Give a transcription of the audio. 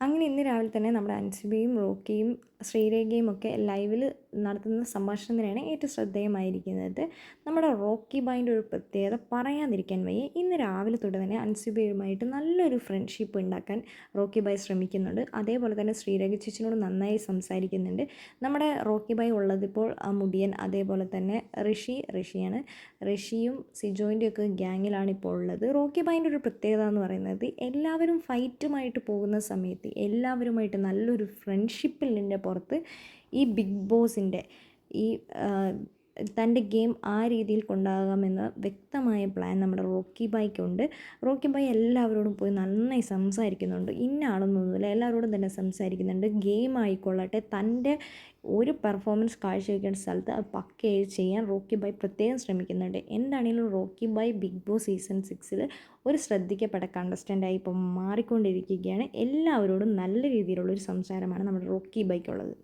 അങ്ങനെ ഇന്ന് രാവിലെ തന്നെ നമ്മുടെ അൻസിബയും റോക്കിയും ശ്രീരേഖയും ഒക്കെ ലൈവിൽ നടത്തുന്ന സംഭാഷണം തന്നെയാണ് ഏറ്റവും ശ്രദ്ധേയമായിരിക്കുന്നത്. നമ്മുടെ റോക്കി ബായിന്റെ ഒരു പ്രത്യേകത പറയാതിരിക്കാൻ വയ്യ. ഇന്ന് രാവിലെ തൊട്ട് തന്നെ അൻസിബയുമായിട്ട് നല്ലൊരു ഫ്രണ്ട്ഷിപ്പ് ഉണ്ടാക്കാൻ റോക്കി ബായ് ശ്രമിക്കുന്നുണ്ട്. അതേപോലെ തന്നെ ശ്രീരേഖ ചേച്ചിനോട് നന്നായി സംസാരിക്കുന്നുണ്ട്. നമ്മുടെ റോക്കി ബായ് ഉള്ളതിപ്പോൾ മുടിയൻ അതേപോലെ തന്നെ ഋഷി ഋഷിയാണ്. ഋഷിയും സിജോയിന്റെ ഒക്കെ ഗ്യാങ്ങിലാണ് ഇപ്പോൾ ഉള്ളത്. റോക്കി ബായിന്റെ ഒരു പ്രത്യേകത എന്ന് പറയുന്നത് എല്ലാവരും ഫൈറ്റുമായിട്ട് പോകുന്ന സമയത്ത് എല്ലാവരുമായിട്ട് നല്ലൊരു ഫ്രണ്ട്ഷിപ്പിൽ ഫ്രണ്ട്ഷിപ്പിന്റെ പുറത്ത് ഈ ബിഗ് ബോസിന്റെ ഈ തന്റെ ഗെയിം ആ രീതിയിൽ കൊണ്ടാകാമെന്ന വ്യക്തമായ പ്ലാൻ നമ്മുടെ റോക്കി ബായ്ക്കുണ്ട്. റോക്കി ബായ് എല്ലാവരോടും പോയി നന്നായി സംസാരിക്കുന്നുണ്ട്. ഇന്ന ആളൊന്നുമില്ല എല്ലാവരോടും തന്നെ സംസാരിക്കുന്നുണ്ട്. ഗെയിം ആയിക്കൊള്ളട്ടെ. തന്റെ ഒരു പെർഫോമൻസ് കാഴ്ചവെക്കേണ്ട സ്ഥലത്ത് അത് പക്കയായി ചെയ്യാൻ റോക്കി ബായ് പ്രത്യേകം ശ്രമിക്കുന്നുണ്ട്. എന്താണെങ്കിലും Rocky bye Bigg Boss season സിക്സിൽ ഒരു ശ്രദ്ധിക്കപ്പെട്ട കണ്ടസ്റ്റന്റായി ഇപ്പം മാറിക്കൊണ്ടിരിക്കുകയാണ്. എല്ലാവരോടും നല്ല രീതിയിലുള്ളൊരു സംസാരമാണ് നമ്മുടെ റോക്കി ബായ്ക്കുള്ളത്.